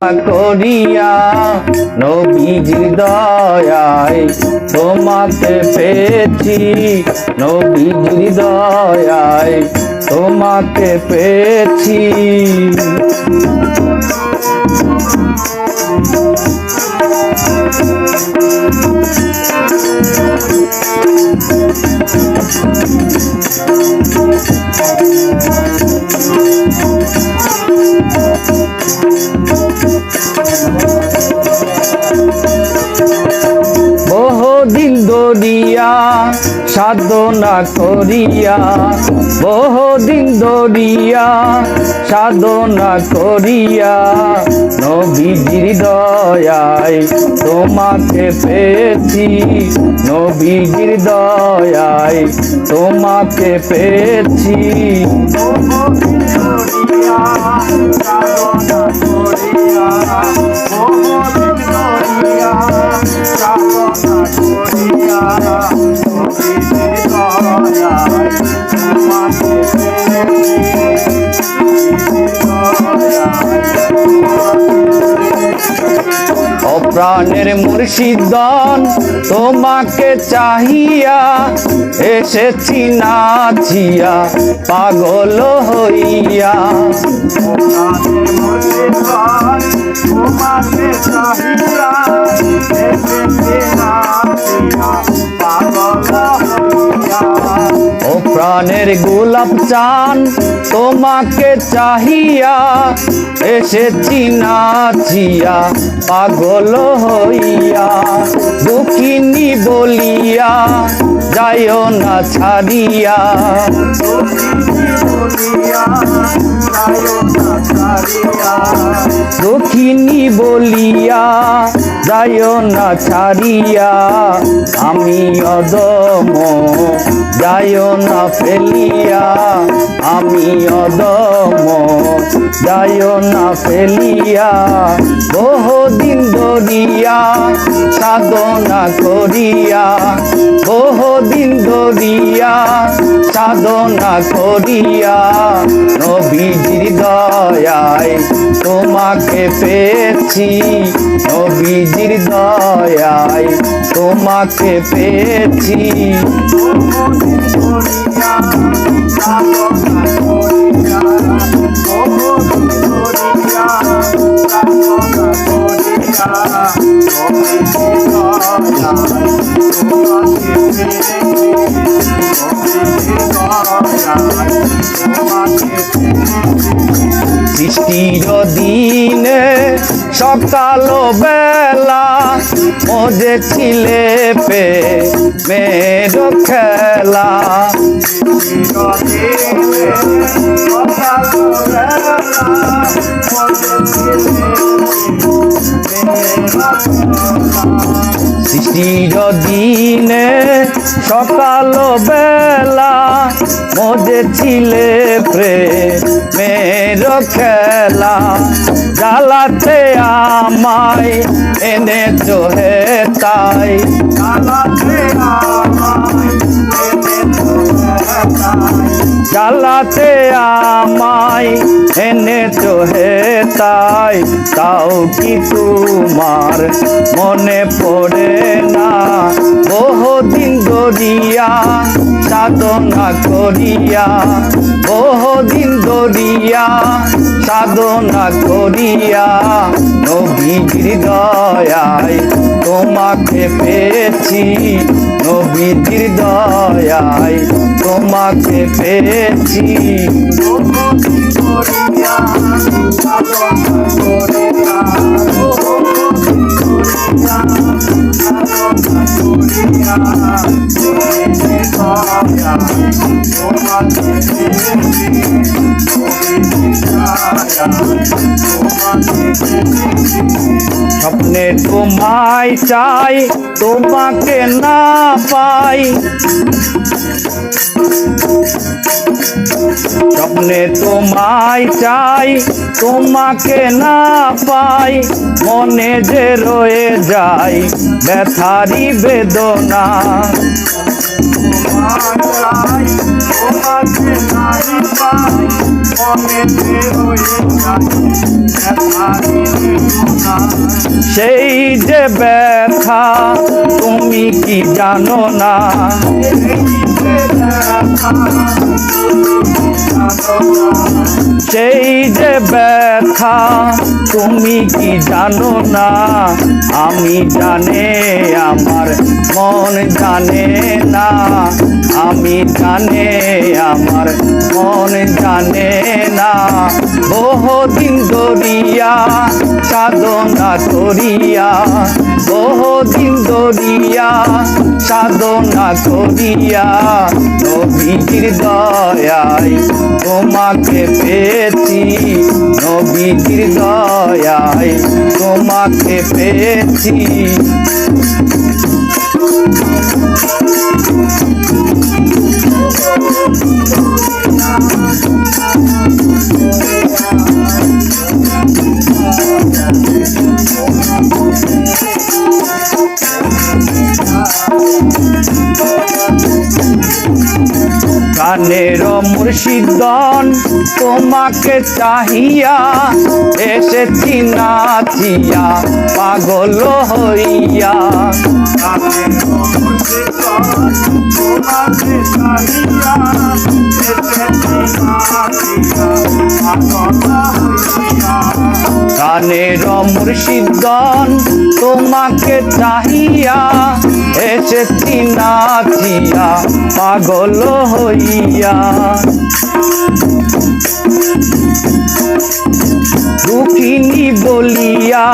করিয়া নবীজির দয়ায় তোমাকে পেয়েছি। নবীজির দয়ায় তোমাকে পেয়েছি। সাধনা করিয়া বহুদিন দরিয়া সাধনা করিয়া নবীজির দয়ায় তোমাকে পেয়েছি নবীজির দয়ায় তোমাকে পেয়েছি। অপ্রাণের মুর্শিদন তোমাকে চাহিয়া এসেছি নাচিয়া পাগল হইয়া। ও প্রাণের গোলাপ চান তোমাকে চাহিয়া এসেছি নাচিয়া পাগল হইয়া দুঃখিনী বলিয়া। যাইও না ছাড়িয়া। দুঃখিনী বলিয়া, যাইও না ছাড়িয়া। আমি অদম, যাইও না ফেলিয়া। আমি অদম, যাইও না ফেলিয়া। বহুদিন দরিয়া সাধনা করিয়া বহুদিন দরিয়া সাধনা করিয়া নবীজির দয়ায় তোমাকে পেয়েছি নবীজির দয়ায় তোমাকে পেয়েছি। বৃষ্টির দিনে সকাল বেলা মজে ছিলে পে মের খেলা। সৃষ্টির দিনে সকাল বেলা মজে ছিলে প্রেমের খেলা জ্বালাতে আমায় এনে চোহে তাই। জ্বালাতে আমায় এনে চোহে তাই, তাও কি তোমার মনে পড়ে না? বহুদিন দরিয়া সাধনা করিয়া, বহুদিন দরিয়া সাধনা করিয়া নবীজির দয়ায় তোমাকে পেয়েছি। নবীজির দয়ায় তোমাকে পেয়েছি। স্বপ্নে তোমায় চাই তোমাকে না পাই স্বপ্নে তোমায় চাই, তোমাকে না পাই, মনে যে রয়ে যায় ব্যথারি বেদনা। তোমাকে চাই তোমাকে মনে সেই যে ব্যথা, তুমি কি জানো না? সেই যে ব্যথা, তুমি কি জানো না? আমি জানে, আমার মন জানে না। আমি জানে, আমার মন জানে না। বহুদিন দরিয়া সাধনা করিয়া, বহুদিন দরিয়া সাধনা করিয়া, নবীজির দয়ায় তোমাকে পেয়েছি, নবীজির দয়ায় তোমাকে পেয়েছি। প্রাণের মুর্শিদন তোমাকে চাহিয়া এসেছি নাচিয়া পাগল হইয়া। প্রাণের মুর্শিদন তোমাকে চাহিয়া এসেছি নাচিয়া পাগল হইয়া। দুঃখিনী বলিয়া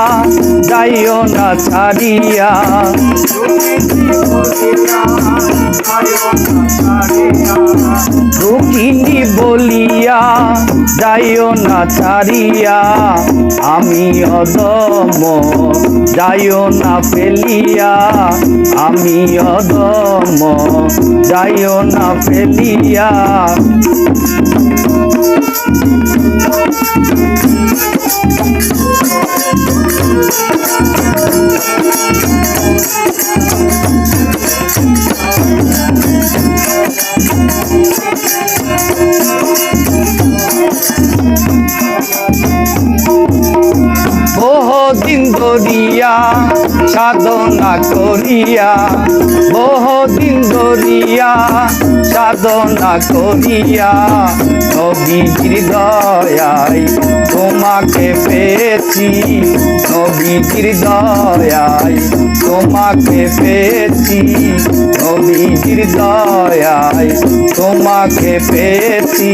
যাইও না ছাড়িয়া। দুঃখিনী বলিয়া যাইও না ছাড়িয়া। আমি অদম যাইও না ফেলিয়া। আমি অদম যাইও না ফেলিয়া। বহুদিন ধরিয়া সাধনা করিয়া বহুদিন ধরিয়া সাধনা করিয়া নবীজির দয়ায় তোমাকে পেয়েছি। নবীজির দয়ায় তোমাকে পেয়েছি। নবীজির দয়ায় তোমাকে পেয়েছি।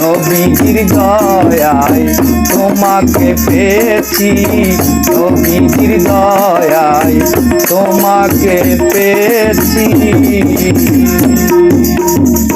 নবীজির দয়ায় তোমাকে পেয়েছি। নবীজির দয়ায় তোমাকে পেয়েছি। Thank you.